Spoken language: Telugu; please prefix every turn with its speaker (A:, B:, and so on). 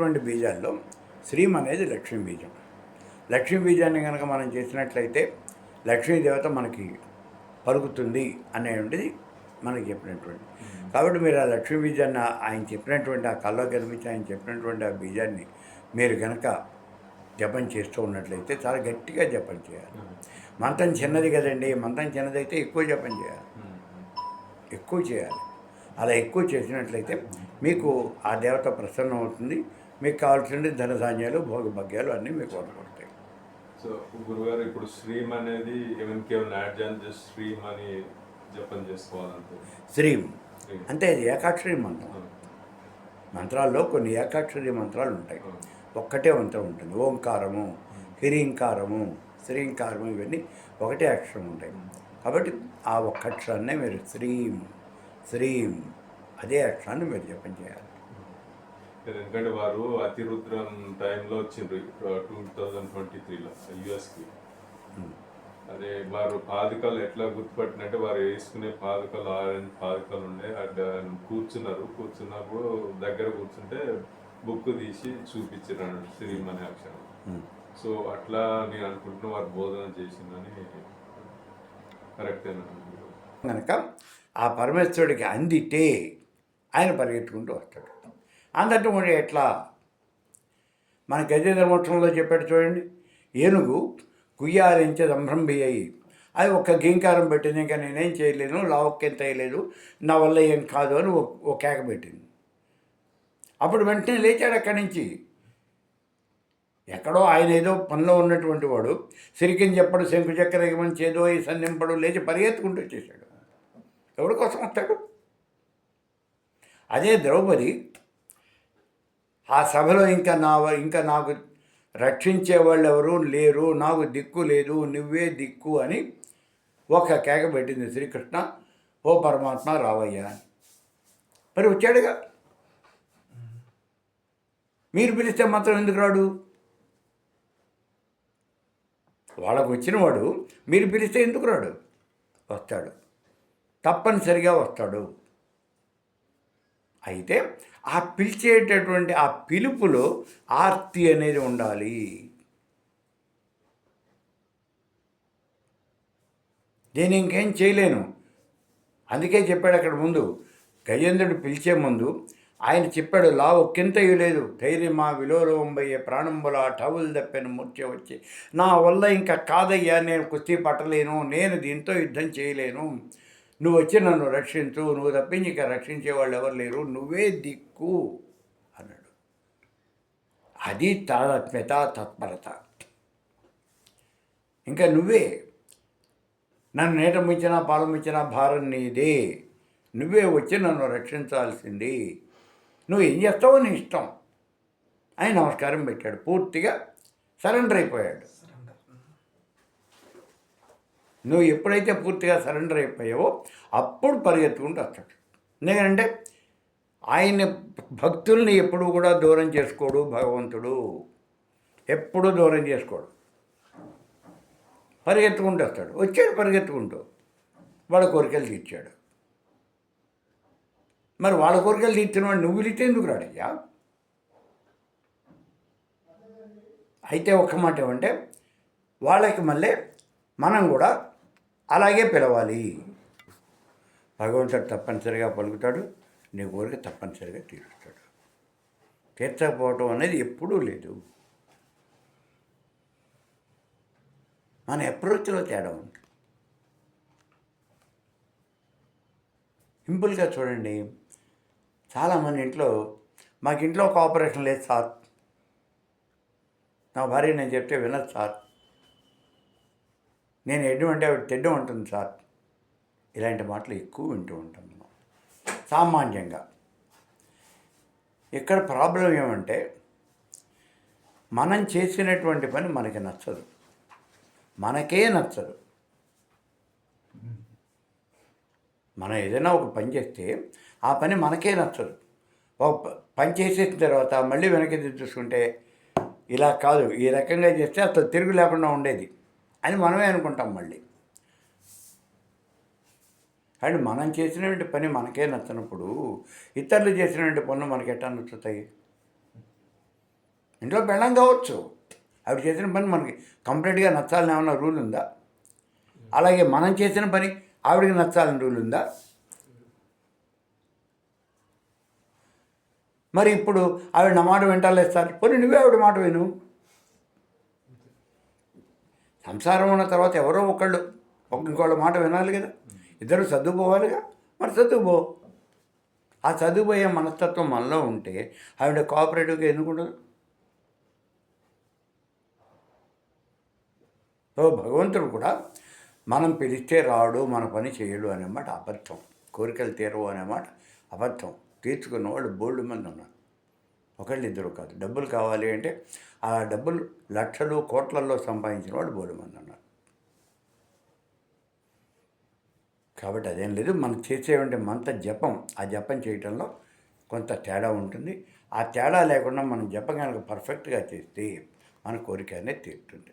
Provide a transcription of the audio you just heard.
A: ఉన్నటువంటి బీజాల్లో శ్రీం అనేది లక్ష్మీ బీజం. లక్ష్మీ బీజాన్ని కనుక మనం చేసినట్లయితే లక్ష్మీదేవత మనకి పలుకుతుంది అనేటువంటిది మనకి చెప్పినటువంటి. కాబట్టి మీరు ఆ లక్ష్మీ బీజాన్ని ఆయన చెప్పినటువంటి ఆ కల్లో కనిపించి ఆయన చెప్పినటువంటి ఆ బీజాన్ని మీరు కనుక జపం చేస్తూ ఉన్నట్లయితే చాలా గట్టిగా జపం చేయాలి. మంత్రం చిన్నది కదండి మంత్రం చిన్నదైతే ఎక్కువ జపం చేయాలి. ఎక్కువ చేయాలి. అలా ఎక్కువ చేసినట్లయితే మీకు ఆ దేవత ప్రసన్నం అవుతుంది. మీకు కావాల్సిన ధనధాన్యాలు భోగభాగ్యాలు అన్నీ మీకు వనపడతాయి.
B: సో గురుగారు ఇప్పుడు శ్రీమ్ అనేది జస్ట్ అని జపం చేసుకోవాలంటే.
A: శ్రీం. అంటే అది ఏకాక్షరి మంత్రం. మంత్రాల్లో కొన్ని ఏకాక్షరి మంత్రాలు ఉంటాయి. ఒక్కటే మంత్రం ఉంటుంది. ఓంకారము హిరీంకారము శ్రీంకారము ఇవన్నీ ఒకటే అక్షరం ఉంటాయి. కాబట్టి ఆ ఒక్క అక్షరాన్నే మీరు శ్రీం శ్రీం అదే అక్షరాన్ని మీరు జపం చేయాలి.
B: ఎందుకంటే వారు అతిరుద్రం టైంలో వచ్చిండ్రు టూ థౌజండ్ ట్వంటీ త్రీలో యుఎస్కి అదే వారు పాదుకలు ఎట్లా గుర్తుపట్టినట్టే వారు వేసుకునే పాదుకలు ఆరెంజ్ పాదుకలు ఉండే అడ్డ కూర్చున్నారు. కూర్చున్నప్పుడు దగ్గర కూర్చుంటే బుక్ తీసి చూపించారు శ్రీమ్ అనే అక్షరం
A: ఉమ్.
B: సో అట్లా నేను అనుకుంటున్నా వారు బోధన చేసిందని కరెక్టేనా?
A: కనుక ఆ పరమేశ్వరుడికి అందితే ఆయన పరిగెత్తుకుంటూ వస్తాడు. అందట్టు ఎట్లా? మన గజ ధర్మోత్సవంలో చెప్పాడు చూడండి ఏనుగు కుయ్యాలించే సంభ్రంభి అయ్యి అది ఒక్క గీంకారం పెట్టింది ఇంకా నేనేం చేయలేను లావక్కెంత వేయలేదు నా వల్ల ఏం కాదు అని ఓ- కేక పెట్టింది. అప్పుడు వెంటనే లేచాడు అక్కడి నుంచి. ఎక్కడో ఆయన ఏదో పనిలో ఉన్నటువంటి వాడు సిరికిని చెప్పడు శంకు చక్కెర ఇవ్వని చేదో ఈ సంధింపడు లేచి పరిగెత్తుకుంటూ వచ్చేసాడు ఎవరి కోసం వస్తాడు? అదే ద్రౌపది ఆ సభలో ఇంకా నా ఇంకా నాకు రక్షించే వాళ్ళు ఎవరు లేరు నాకు దిక్కు లేదు నువ్వే దిక్కు అని ఒక కేక పెట్టింది శ్రీకృష్ణ. ఓ పరమాత్మ రావయ్యా అని. మరి వచ్చాడుగా. మీరు పిలిస్తే మాత్రం ఎందుకు రాడు? వాళ్ళకు వచ్చినవాడు మీరు పిలిస్తే ఎందుకు రాడు? వస్తాడు. తప్పనిసరిగా వస్తాడు. అయితే ఆ పిలిచేటటువంటి ఆ పిలుపులో ఆర్తి అనేది ఉండాలి. నేను ఇంకేం చేయలేను. అందుకే చెప్పాడు అక్కడ ముందు గజేంద్రుడు పిలిచే ముందు ఆయన చెప్పాడు లా ఒక్కింత లేదు. ధైర్యమా విలోలవంబయ్యే ప్రాణంబుల టవులు దప్పెను మూర్ఛ వచ్చి. నా వల్ల ఇంకా కాదయ్యా నేను కుస్తీ పట్టలేను. నేను దీంతో యుద్ధం చేయలేను. నువ్వు వచ్చి నన్ను రక్షించు నువ్వు తప్పించి ఇంకా రక్షించే వాళ్ళు ఎవరు లేరు నువ్వే దిక్కు అన్నాడు. అది తాత్మ్యత తత్పరత. ఇంకా నువ్వే నన్ను నీట పాలమిచ్చినా పాలు భారం నీదే. నువ్వే వచ్చి నన్ను రక్షించాల్సింది. నువ్వు ఏం చేస్తావో నీ ఇష్టం. అని నమస్కారం పెట్టాడు. పూర్తిగా సరెండర్ అయిపోయాడు. నువ్వు ఎప్పుడైతే పూర్తిగా సరెండర్ అయిపోయావో అప్పుడు పరిగెత్తుకుంటూ వస్తాడు. ఎందుకంటే ఆయన భక్తుల్ని ఎప్పుడు కూడా దూరం చేసుకోడు భగవంతుడు. ఎప్పుడూ దూరం చేసుకోడు. పరిగెత్తుకుంటూ వస్తాడు. వచ్చాడు పరిగెత్తుకుంటూ. వాళ్ళ కోరికలు తీర్చాడు. మరి వాళ్ళ కోరికలు తీర్చిన వాడు నువ్వు పిలిస్తే ఎందుకు రాడయ్యా? అయితే ఒక్క మాట ఏమంటే వాళ్ళకి మళ్ళీ మనం కూడా అలాగే పిలవాలి. భగవంతుడు తప్పనిసరిగా పలుకుతాడు. నీ కోరిక తప్పనిసరిగా తీరుస్తాడు. తీర్చకపోవటం అనేది ఎప్పుడూ లేదు. మన అప్రోచ్లో తేడా ఉంది. సింపుల్గా చూడండి. చాలామంది ఇంట్లో మాకు ఇంట్లో ఒక ఆపరేషన్ లేదు సార్. నా భార్య నేను చెప్తే వినదు సార్. నేను ఎడ్డు అంటే ఆవిడ తెడ్డం ఉంటుంది సార్. ఇలాంటి మాటలు ఎక్కువ వింటూ ఉంటాం మనం. సామాన్యంగా. ఇక్కడ ప్రాబ్లం ఏమంటే మనం చేసినటువంటి పని మనకి నచ్చదు. మనకే నచ్చదు. మనం ఏదైనా ఒక పని చేస్తే ఆ పని మనకే నచ్చదు. ఒక పని చేసేసిన తర్వాత మళ్ళీ వెనక్కి చూసుకుంటే ఇలా కాదు. ఈ రకంగా చేస్తే అసలు తిరుగు లేకుండా ఉండేది. అని మనమే అనుకుంటాం మళ్ళీ. అండ్ మనం చేసినటువంటి పని మనకే నచ్చినప్పుడు ఇతరులు చేసినటువంటి పనులు మనకి ఎట్లా నచ్చుతాయి? ఇంట్లో బెళ్ళం కావచ్చు. ఆవిడ చేసిన పని మనకి కంప్లీట్గా నచ్చాలని ఏమన్నా రూల్ ఉందా? అలాగే మనం చేసిన పని ఆవిడకి నచ్చాలని రూల్ ఉందా? మరి ఇప్పుడు ఆవిడ నా మాట వింటాలేస్తారు. పోనీ నువ్వే ఆవిడ మాట విను. సంసారం ఉన్న తర్వాత ఎవరో ఒకళ్ళు ఒక ఇంకోళ్ళ మాట వినాలి కదా. ఇద్దరు చదువుకోవాలిగా మరి చదువుకో ఆ చదువుపోయే మనస్తత్వం మనలో ఉంటే ఆవిడ కోఆపరేటివ్గా ఎందుకుండదు సో భగవంతుడు కూడా మనం పిలిస్తే రాడు మన పని చేయడు అనే మాట అబద్ధం. కోరికలు తీరవు అనే మాట అబద్ధం. తీర్చుకున్న వాళ్ళు బోల్డ్ మంది ఉన్నారు. ఒకళ్ళు ఇద్దరు కాదు. డబ్బులు కావాలి అంటే ఆ డబ్బులు లక్షలు కోట్లల్లో సంపాదించిన వాళ్ళు బోల్డ్ అన్నారు. ఉన్నారు కాబట్టి అదేం లేదు. మనం చేసేవంటే మంత జపం. ఆ జపం చేయటంలో కొంత తేడా ఉంటుంది. ఆ తేడా లేకుండా మనం జపం కనుక పర్ఫెక్ట్గా చేస్తే మన కోరిక అనేది తీరుతుంది.